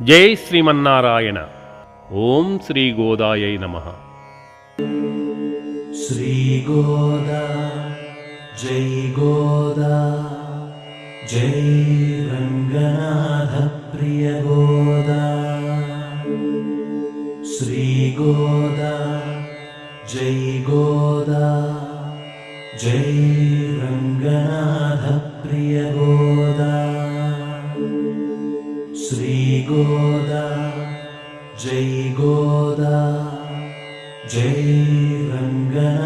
జై శ్రీమన్నారాయణ ఓం శ్రీ గోదాయై నమ శ్రీ గోదా జై గోదా జై రంగనాథ ప్రియ గోదా శ్రీ గోదా జై గోదా జై श्रीगोदा जय गोदा जय रङ्गनाथप्रियगोदा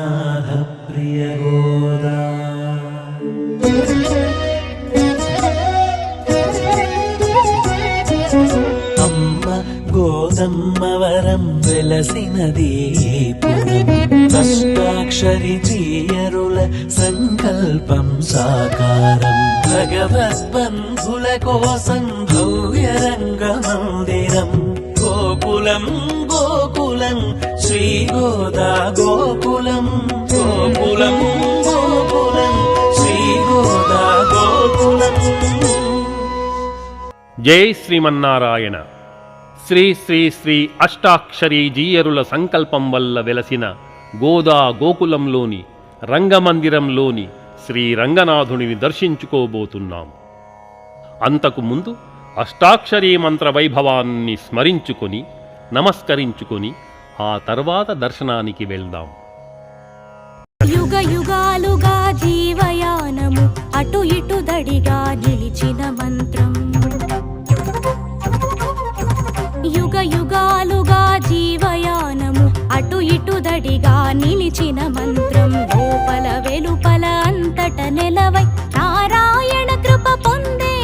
గోదమ్మ వెలసినది. అష్టాక్షరి తీయరుల సంకల్పం సాకారం. భగవద్బంధుల కోసం భవ్య రంగమందిరం గోకులం గోకులం శ్రీగోదా గోకులం. గోకులం గోకులం శ్రీగోదా గోకులం. జై శ్రీమన్నారాయణ. శ్రీ శ్రీ శ్రీ అష్టాక్షరీ జీయరుల సంకల్పం వల్ల వెలసిన గోదా గోకులంలోని రంగమందిరంలోని శ్రీ రంగనాథుడిని దర్శించుకోబోతున్నాం. అంతకు ముందు అష్టాక్షరీ మంత్ర వైభవాన్ని స్మరించుకొని నమస్కరించుకొని ఆ తర్వాత దర్శనానికి వెళ్దాం. యుగ యుగాలుగా జీవయానము అటు ఇటు దడిగా నిలిచిన మంత్రం. యుగాలుగా జీవయానము. అటు ఇటు దడిగా నిలిచిన మంత్రం లోపల వెలుపల అంతట నెలవై. నారాయణ కృప పొందే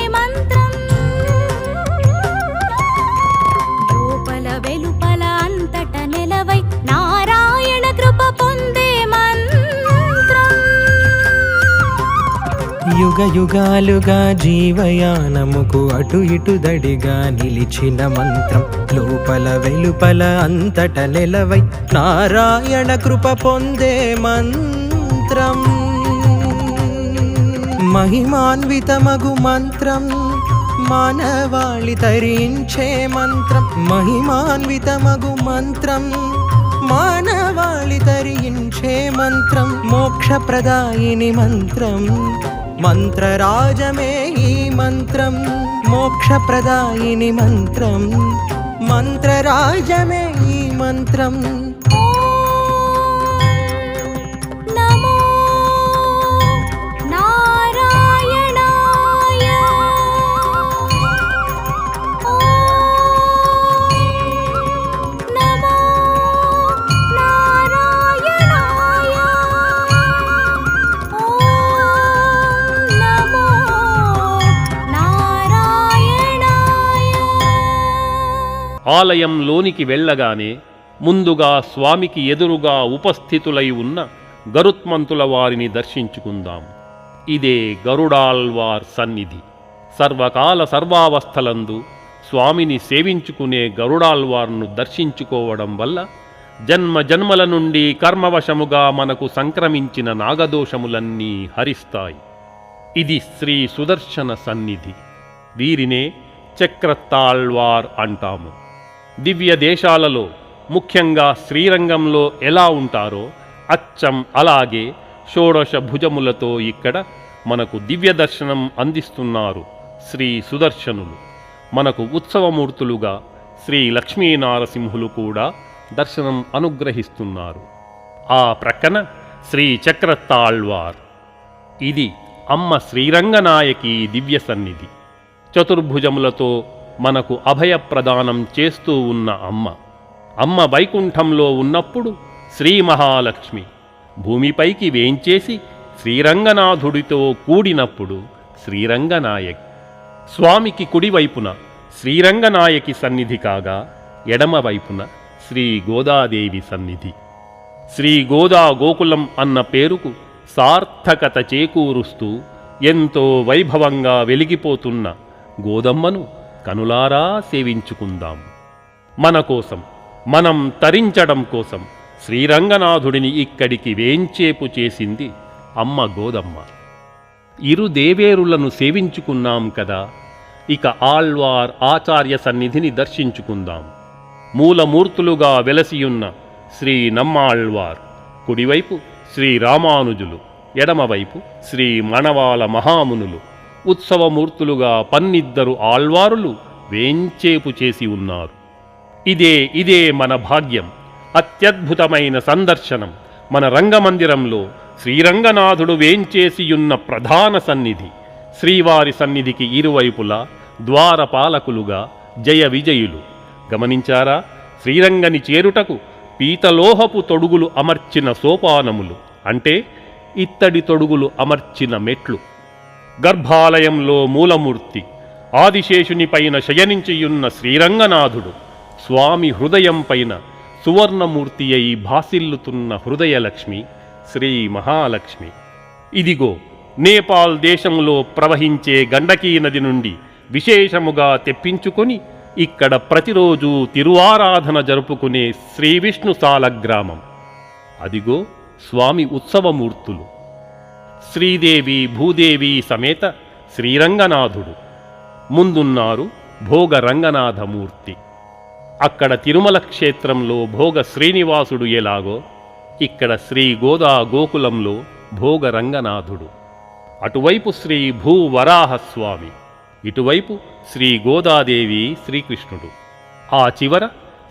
యుగయుగాలుగా జీవయానముకు అటు ఇటు దడిగా నిలిచిన మంత్రం. లోపల వెలుపల అంతట నెలవై నారాయణ కృప పొందే మంత్రం. మహిమాన్వితమగు మంత్రం మానవాళి తరించే మంత్రం. మహిమాన్వితమగు మంత్రం మానవాళి తరించే మంత్రం. మోక్షప్రదాయిని మంత్రం. మంత్రరాజమే ఈ మంత్రం మోక్షప్రదాయిని మంత్రం. మంత్రరాజమే ఈ మంత్రం. ఆలయంలోనికి వెళ్ళగానే ముందుగా స్వామికి ఎదురుగా ఉపస్థితులై ఉన్న గరుత్మంతుల వారిని దర్శించుకుందాం. ఇదే గరుడాల్వార్ సన్నిధి. సర్వకాల సర్వావస్థలందు స్వామిని సేవించుకునే గరుడాల్వార్ను దర్శించుకోవడం వల్ల జన్మ జన్మల నుండి కర్మవశముగా మనకు సంక్రమించిన నాగదోషములన్నీ హరిస్తాయి. ఇది శ్రీ సుదర్శన సన్నిధి. వీరినే చక్రతాళ్వార్ అంటాము. దివ్య దేశాలలో ముఖ్యంగా శ్రీరంగంలో ఎలా ఉంటారో అచ్చం అలాగే షోడశ భుజములతో ఇక్కడ మనకు దివ్య దర్శనం అందిస్తున్నారు శ్రీ సుదర్శనులు. మనకు ఉత్సవమూర్తులుగా శ్రీ లక్ష్మీనారసింహులు కూడా దర్శనం అనుగ్రహిస్తున్నారు. ఆ ప్రక్కన శ్రీ చక్రతాళ్వార్ ఇది అమ్మ శ్రీరంగనాయకి దివ్య సన్నిధి. చతుర్భుజములతో మనకు అభయప్రదానం చేస్తూ ఉన్న అమ్మ. అమ్మ వైకుంఠంలో ఉన్నప్పుడు శ్రీ మహాలక్ష్మి భూమిపైకి వేంచేసి శ్రీరంగనాథుడితో కూడినప్పుడు శ్రీరంగనాయక్. స్వామికి కుడివైపున శ్రీరంగనాయకి సన్నిధి కాగా ఎడమవైపున శ్రీ గోదాదేవి సన్నిధి. శ్రీ గోదా గోకులం అన్న పేరుకు సార్థకత చేకూరుస్తూ ఎంతో వైభవంగా వెలిగిపోతున్న గోదమ్మను కనులారా సేవించుకుందాం. మన కోసం మనం తరించడం కోసం శ్రీరంగనాథుడిని ఇక్కడికి వేంచేపు చేసింది అమ్మ గోదమ్మ. ఇరు దేవేరులను సేవించుకున్నాం కదా ఇక ఆళ్వార్ ఆచార్య సన్నిధిని దర్శించుకుందాం. మూలమూర్తులుగా వెలసియున్న శ్రీ నమ్మాళ్వార్ కుడివైపు శ్రీ రామానుజులు ఎడమవైపు శ్రీ మణవాల మహామునులు. ఉత్సవమూర్తులుగా పన్నిద్దరు ఆళ్వారులు వేంచేపు చేసి ఉన్నారు. ఇదే ఇదే మన భాగ్యం. అత్యద్భుతమైన సందర్శనం. మన రంగమందిరంలో శ్రీరంగనాథుడు వేంచేసియున్న ప్రధాన సన్నిధి. శ్రీవారి సన్నిధికి ఇరువైపులా ద్వారపాలకులుగా జయ విజయులు. గమనించారా? శ్రీరంగని చేరుటకు పీతలోహపు తొడుగులు అమర్చిన సోపానములు. అంటే ఇత్తడి తొడుగులు అమర్చిన మెట్లు. గర్భాలయంలో మూలమూర్తి ఆదిశేషుని పైన శయనించియున్న శ్రీరంగనాథుడు స్వామి హృదయం పైన సువర్ణమూర్తి అయి భాసిల్లుతున్న హృదయలక్ష్మి శ్రీ మహాలక్ష్మి. ఇదిగో నేపాల్ దేశంలో ప్రవహించే గండకీ నది నుండి విశేషముగా తెప్పించుకొని ఇక్కడ ప్రతిరోజు తిరువారాధన జరుపుకునే శ్రీ విష్ణుసాల సాలగ్రామం అదిగో స్వామి ఉత్సవమూర్తులు. శ్రీదేవి భూదేవి సమేత శ్రీరంగనాథుడు. ముందున్నారు భోగ రంగనాథమూర్తి అక్కడ తిరుమల క్షేత్రంలో భోగ శ్రీనివాసుడు ఎలాగో ఇక్కడ శ్రీ గోదా గోకులంలో భోగ రంగనాథుడు అటువైపు శ్రీ భూవరాహస్వామి ఇటువైపు శ్రీ గోదాదేవి శ్రీకృష్ణుడు. ఆ చివర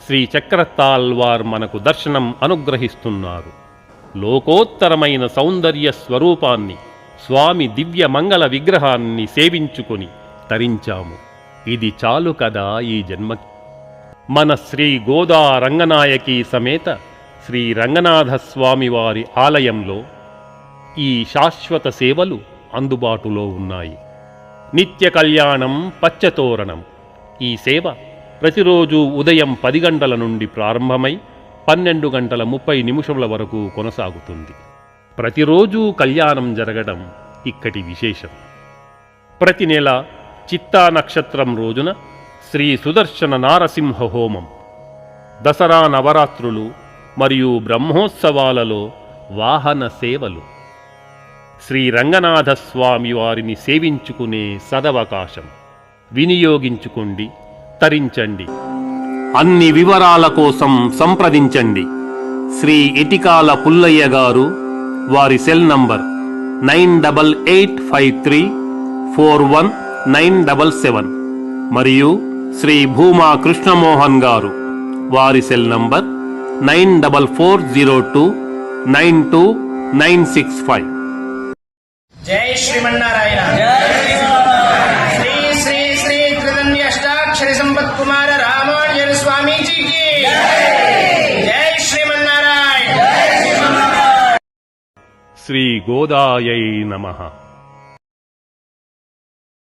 శ్రీ చక్రతాల్వార్ మనకు దర్శనం అనుగ్రహిస్తున్నారు. లోకోత్తరమైన సౌందర్య స్వరూపాన్ని స్వామి దివ్య మంగళ విగ్రహాన్ని సేవించుకొని తరించాము. ఇది చాలు కదా ఈ జన్మకి మన శ్రీ గోదా రంగనాయకి సమేత శ్రీ రంగనాథ స్వామివారి ఆలయంలో ఈ శాశ్వత సేవలు అందుబాటులో ఉన్నాయి. నిత్య కళ్యాణం పచ్చతోరణం. ఈ సేవ ప్రతిరోజు ఉదయం పది గంటల నుండి ప్రారంభమై పన్నెండు గంటల ముప్పై నిమిషముల వరకు కొనసాగుతుంది. ప్రతిరోజు కళ్యాణం జరగడం ఇక్కటి విశేషం. ప్రతి నెల చిత్తా నక్షత్రం రోజున శ్రీ సుదర్శన నారసింహ హోమం. దసరా నవరాత్రులు మరియు బ్రహ్మోత్సవాలలో వాహన సేవలు. శ్రీ రంగనాథస్వామి వారిని సేవించుకునే సదవకాశం. వినియోగించుకోండి తరించండి. అన్ని వివరాల కోసం సంప్రదించండి. శ్రీ ఇటికాల పుల్లయ్య గారు వారి cell number nine double eight five three four one nine double seven మరియు శ్రీ భూమా కృష్ణమోహన్ గారు వారి cell number nine double four zero two nine two nine six five. జై శ్రీమన్నారాయణ. श्रीगोदायै नमः।